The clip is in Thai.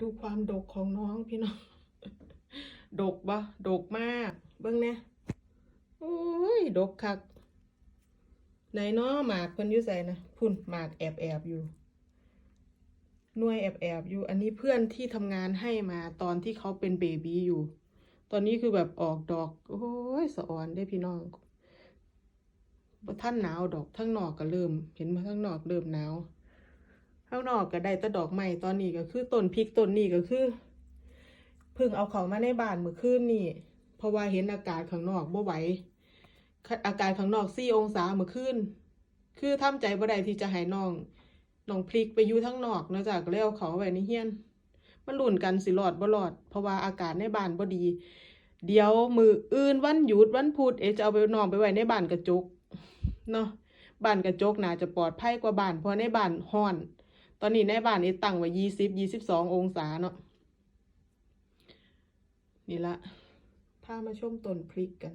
ดูความดกของน้องพี่น้อง ดกปะดกมาก เบิ่งเนี่ยโอ้ย ดกคักไหนเนาะหมากเพิ่นอยู่ใส่นะพุ่นหมากแอบแอบอยู่หน่วยแอบแอบอยู่ อันนี้เพื่อนที่ทำงานให้มาตอนที่เขาเป็นเบบีอยู่ ตอนนี้คือแบบออกดอก โอ้ยสะออนได้พี่น้องท่านหนาวดอกทั้งนอกก็เริ่ม เห็นมาทั้งนอกเริ่มหนาว ข้างนอกก็ได้แต่ดอกใหม่ตอนนี้ก็คือต้นพริกต้นนี้ก็คือเพิ่งเอาเขามาในบ้านเมื่อคืนนี่เพราะว่าเห็นอากาศข้างนอกบ่ไหวอากาศข้างนอกสี่องศาเมื่อคืนคือทำใจบ่ได้ที่จะให้น้องน้องพริกไปอยู่ทั้งนอกเนอกจากแล้วเขาไว้ในเฮียน มันลุ่นกันสิรอดบ่รอด เพราะว่าอากาศในบ้านบ่ดี เดี๋ยวมืออื่นวันหยุดวันพุธเอจะเอาไปนอนไปไว้ในบ้านกระจกเนาะบ้านกระจกน่าจะปลอดภัยกว่าบ้านเพราะในบ้านร้อน ตอนนี้ในบ้านนี้ตั้งไว้ยี่สิบยี่สิบสององศาเนาะนี่ละพามาชมต้นพริกกัน